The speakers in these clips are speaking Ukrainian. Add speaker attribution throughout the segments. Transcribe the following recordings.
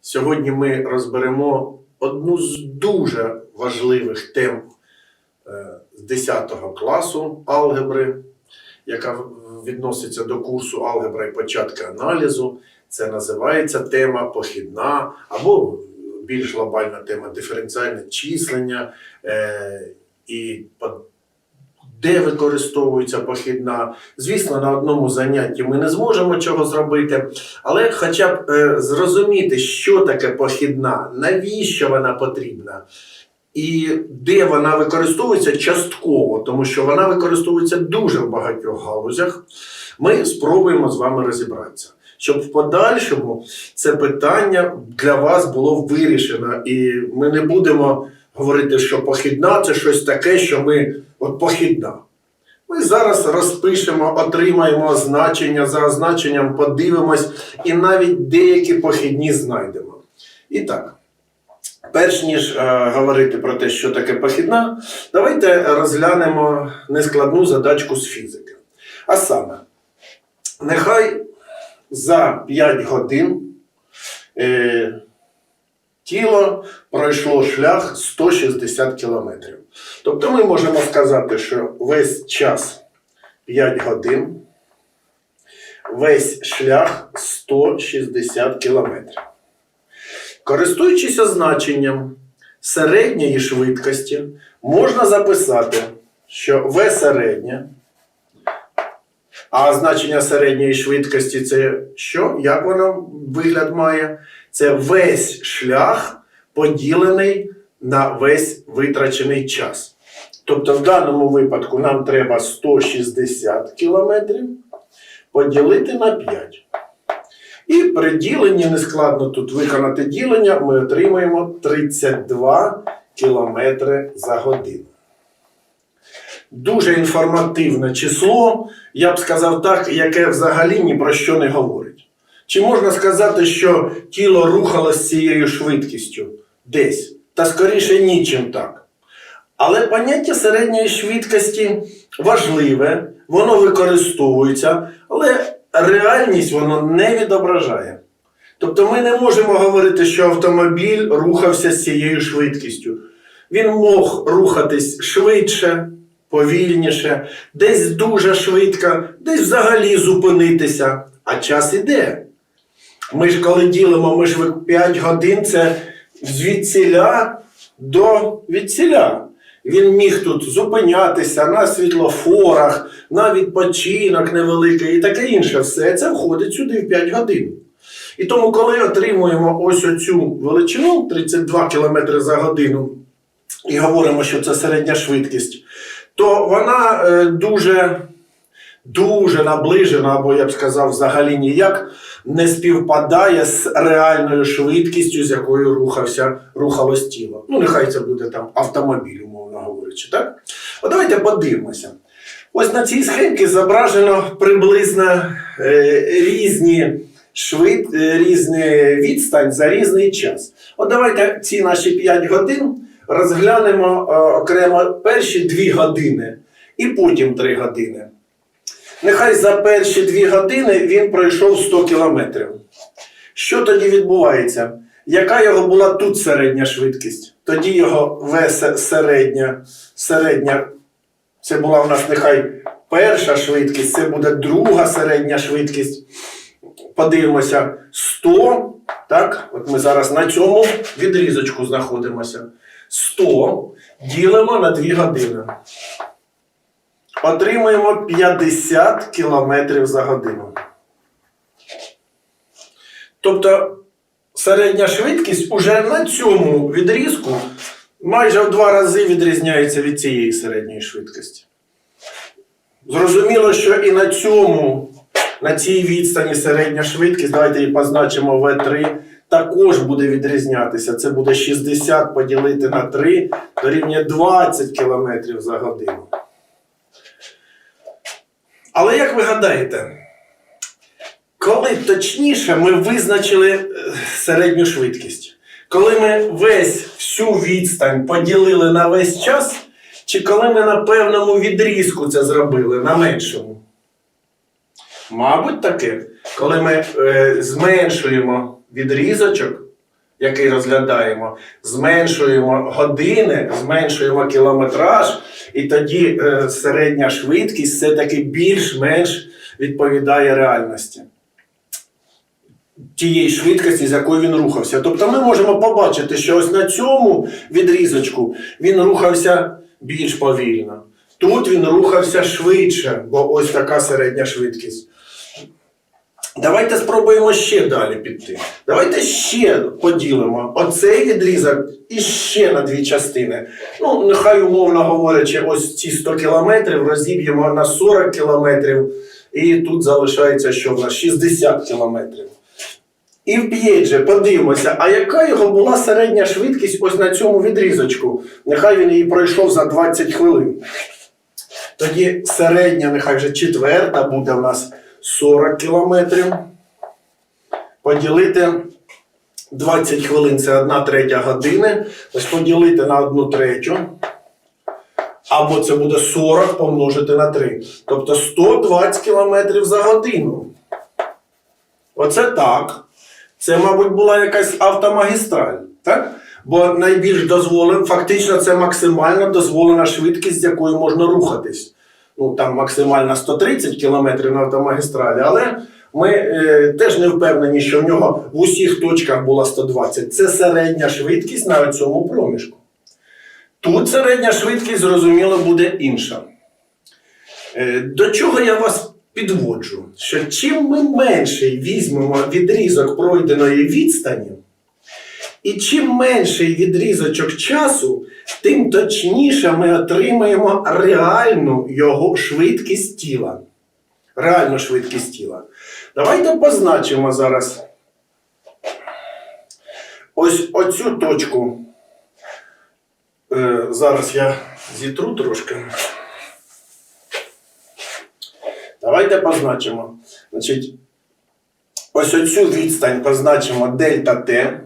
Speaker 1: Сьогодні ми розберемо одну з дуже важливих тем е, з 10 класу алгебри, яка відноситься до курсу алгебра і початки аналізу. Це називається тема похідна або більш глобальна тема диференціальне числення. Е, і де використовується похідна. Звісно, на одному занятті ми не зможемо чого зробити, але хоча б е, зрозуміти, що таке похідна, навіщо вона потрібна, і де вона використовується частково, тому що вона використовується дуже в багатьох галузях, ми спробуємо з вами розібратися. Щоб в подальшому це питання для вас було вирішено, і ми не будемо говорити, що похідна це щось таке, що ми от похідна. Ми зараз розпишемо, отримаємо означення, за означенням подивимось і навіть деякі похідні знайдемо. І так, перш ніж е, говорити про те, що таке похідна, давайте розглянемо нескладну задачку з фізики. А саме, нехай за 5 годин е, тіло пройшло шлях 160 кілометрів. Тобто ми можемо сказати, що весь час 5 годин, весь шлях 160 кілометрів. Користуючись означенням середньої швидкості, можна записати, що В середня, а значення середньої швидкості це що? Як воно вигляд має? Це весь шлях поділений на весь витрачений час. Тобто, в даному випадку нам треба 160 кілометрів поділити на 5. І при діленні, нескладно тут виконати ділення, ми отримаємо 32 кілометри за годину. Дуже інформативне число, я б сказав так, яке взагалі ні про що не говорить. Чи можна сказати, що тіло рухалося з цією швидкістю десь? Та скоріше нічим так. Але поняття середньої швидкості важливе, воно використовується, але реальність воно не відображає. Тобто ми не можемо говорити, що автомобіль рухався з цією швидкістю. Він мог рухатись швидше, повільніше, десь дуже швидко, десь взагалі зупинитися, а час іде. Ми ж коли ділимо, ми ж 5 годин це звідсіля до відсіля. Він міг тут зупинятися на світлофорах, на відпочинок невеликий і таке інше. Все це входить сюди в 5 годин. І тому, коли отримуємо ось оцю величину 32 км за годину, і говоримо, що це середня швидкість, то вона е, дуже, дуже наближена, або я б сказав, взагалі ніяк не співпадає з реальною швидкістю, з якою рухався, рухалось тіло. Ну, нехай це буде там автомобіль, умовно говорячи. Так? От давайте подивимося. Ось на цій схемці зображено приблизно е, різні швид, е, різні відстань за різний час. От давайте ці наші 5 годин розглянемо е, окремо перші 2 години і потім 3 години. Нехай за перші 2 години він пройшов 100 кілометрів. Що тоді відбувається? Яка його була тут середня швидкість? Тоді його В се- середня, середня, це була у нас нехай перша швидкість, це буде друга середня швидкість. Подивимося, 100, так, от ми зараз на цьому відрізочку знаходимося. 100 ділимо на 2 години. Отримуємо 50 км за годину. Тобто середня швидкість уже на цьому відрізку майже в два рази відрізняється від цієї середньої швидкості. Зрозуміло, що і на цьому, на цій відстані середня швидкість, давайте її позначимо V3, також буде відрізнятися. Це буде 60 поділити на 3 дорівнює 20 км за годину. Але як ви гадаєте, коли точніше ми визначили е, середню швидкість? Коли ми весь всю відстань поділили на весь час, чи коли ми на певному відрізку це зробили, на меншому? Мабуть, таке. Коли ми е, зменшуємо відрізочок, який розглядаємо, зменшуємо години, зменшуємо кілометраж, і тоді е, середня швидкість все-таки більш-менш відповідає реальності. Тієї швидкості, з якою він рухався. Тобто ми можемо побачити, що ось на цьому відрізочку він рухався більш повільно. Тут він рухався швидше, бо ось така середня швидкість. Давайте спробуємо ще далі піти. Давайте ще поділимо оцей відрізок і ще на дві частини. Ну, нехай, умовно говорячи, ось ці 100 кілометрів розіб'ємо на 40 кілометрів, і тут залишається що в нас 60 кілометрів. І вб'єть же, подивимося, а яка його була середня швидкість ось на цьому відрізочку? Нехай він її пройшов за 20 хвилин. Тоді середня, нехай вже четверта буде в нас 40 кілометрів. Поділити 20 хвилин це 1 третя години. Ось поділити на 1 третю. Або це буде 40 помножити на 3. Тобто 120 кілометрів за годину. Оце так. Це, мабуть, була якась автомагістраль. Так? Бо найбільш дозволена, фактично, це максимально дозволена швидкість, з якою можна рухатись. Ну, там максимально 130 км на автомагістралі, але ми е, теж не впевнені, що в нього в усіх точках була 120. Це середня швидкість на цьому проміжку. Тут середня швидкість, зрозуміло, буде інша. Е, До чого я вас підводжу? Що чим ми менший візьмемо відрізок пройденої відстані, і чим менший відрізочок часу, тим точніше ми отримаємо реальну його швидкість тіла. Реальну швидкість тіла. Давайте позначимо зараз ось оцю точку. Е, зараз я зітру трошки. Давайте позначимо. Значить, ось оцю відстань позначимо дельта Т.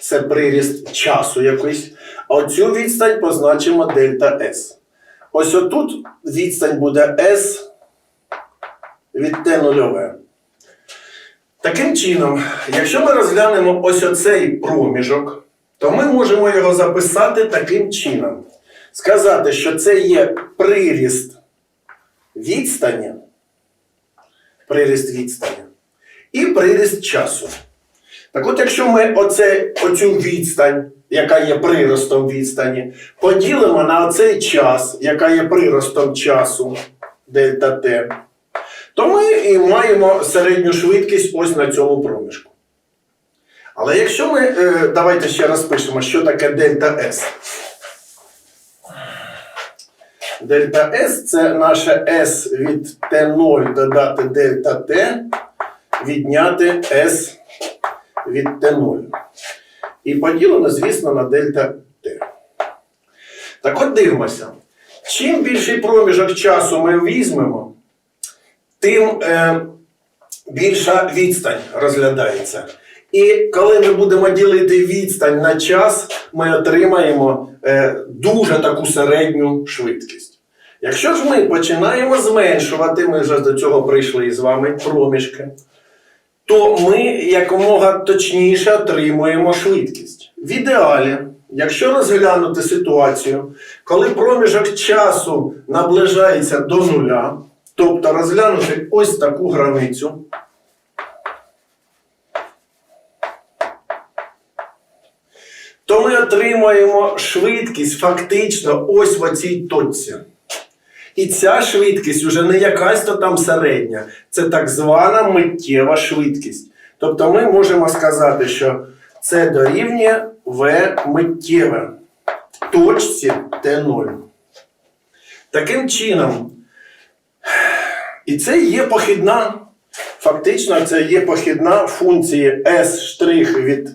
Speaker 1: Це приріст часу якийсь. А оцю відстань позначимо дельта С. Ось отут відстань буде S від Т нульове. Таким чином, якщо ми розглянемо ось оцей проміжок, то ми можемо його записати таким чином. Сказати, що це є приріст відстані, приріст відстані і приріст часу. Так от, якщо ми оце, оцю відстань, яка є приростом відстані, поділимо на оцей час, яка є приростом часу, дельта Т, то ми і маємо середню швидкість ось на цьому проміжку. Але якщо ми, е, давайте ще раз пишемо, що таке дельта С. Дельта С це наше S від Т0 додати дельта Т, відняти S від Т0. І поділено, звісно, на дельта Т. Так от дивимося. Чим більший проміжок часу ми візьмемо, тим е, більша відстань розглядається. І коли ми будемо ділити відстань на час, ми отримаємо е, дуже таку середню швидкість. Якщо ж ми починаємо зменшувати, ми вже до цього прийшли з вами проміжки, то ми якомога точніше отримуємо швидкість. В ідеалі, якщо розглянути ситуацію, коли проміжок часу наближається до нуля, тобто розглянути ось таку границю, то ми отримаємо швидкість фактично ось в оцій точці. І ця швидкість вже не якась то там середня, це так звана миттєва швидкість. Тобто ми можемо сказати, що це дорівнює В миттєве точці Т0. Таким чином, і це є похідна, фактично, це є похідна функції S' від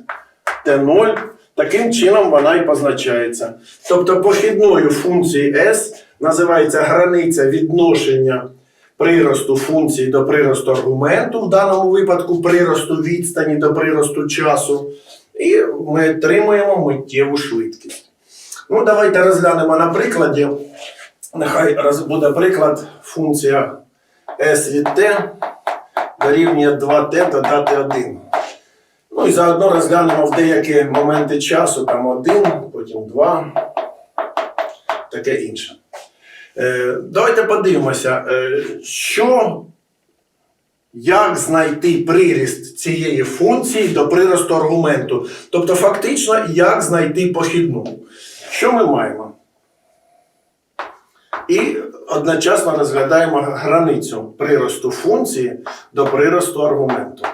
Speaker 1: Т0. Таким чином вона і позначається. Тобто похідною функцією S називається границя відношення приросту функції до приросту аргументу, в даному випадку приросту відстані до приросту часу. І ми отримуємо миттєву швидкість. Ну, давайте розглянемо на прикладі. Нехай буде приклад функція S від t дорівнює 2t додати 1. Ну, і заодно розглянемо в деякі моменти часу, там один, потім два, таке інше. Е, давайте подивимося, е, що, як знайти приріст цієї функції до приросту аргументу. Тобто, фактично, як знайти похідну. Що ми маємо? І одночасно розглядаємо границю приросту функції до приросту аргументу.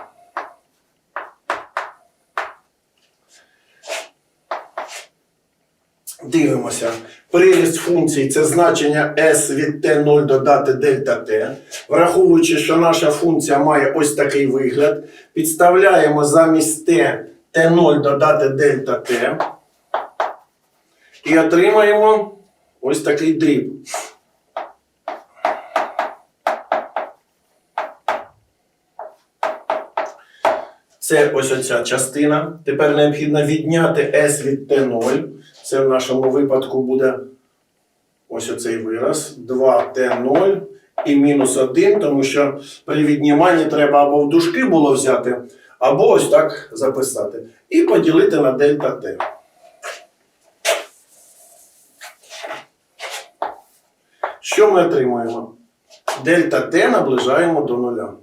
Speaker 1: Дивимося. Приріст функції це значення s від t0 додати дельта t. Враховуючи, що наша функція має ось такий вигляд, підставляємо замість t t0 додати дельта t. І отримаємо ось такий дріб. Це ось оця частина. Тепер необхідно відняти S від T0. Це в нашому випадку буде ось оцей вираз. 2T0 і мінус 1, тому що при відніманні треба або в дужки було взяти, або ось так записати. І поділити на дельта T. Що ми отримуємо? Дельта T наближаємо до нуля.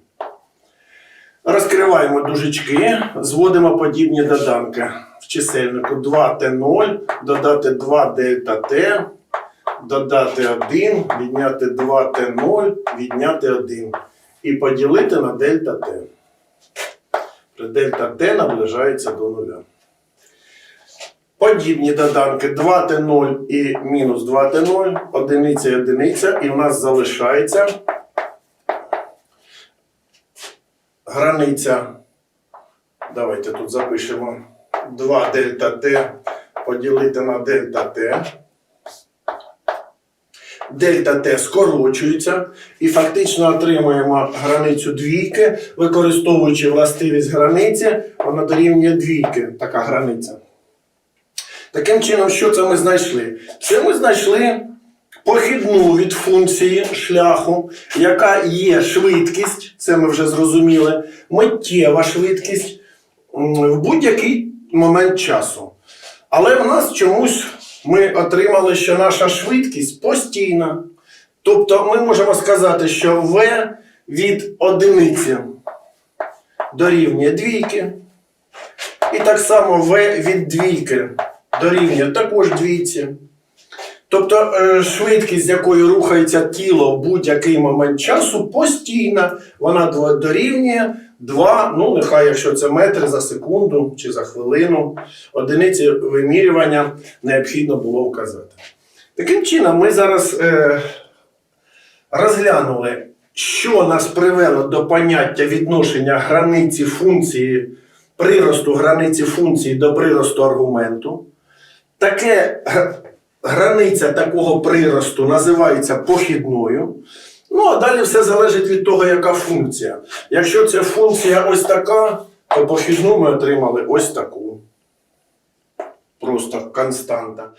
Speaker 1: Розкриваємо дужечки, зводимо подібні доданки в чисельнику 2t0, додати 2 дельта t, додати 1, відняти 2t0, відняти 1 і поділити на дельта. При дельта t наближається до нуля. Подібні доданки 2t0 і мінус 2t0, одиниця і одиниця, і в нас залишається границя. Давайте тут запишемо 2 дельта Т поділити на дельта Т. Дельта Т скорочується і фактично отримуємо границю двійки, використовуючи властивість границі, вона дорівнює двійки, така границя. Таким чином, що це ми знайшли? Це ми знайшли похідну від функції шляху, яка є швидкість, це ми вже зрозуміли, миттєва швидкість в будь-який момент часу. Але в нас чомусь ми отримали, що наша швидкість постійна. Тобто ми можемо сказати, що v від одиниці дорівнює двійки. І так само v від двійки дорівнює також двійці. Тобто е, швидкість, з якою рухається тіло в будь-який момент часу, постійна, вона дорівнює 2, ну нехай, якщо це метри за секунду чи за хвилину, одиниці вимірювання необхідно було вказати. Таким чином, ми зараз е, розглянули, що нас привело до поняття відношення границі функції, приросту границі функції до приросту аргументу. Таке г- границя такого приросту називається похідною. Ну, а далі все залежить від того, яка функція. Якщо ця функція ось така, то похідну ми отримали ось таку. Просто константа.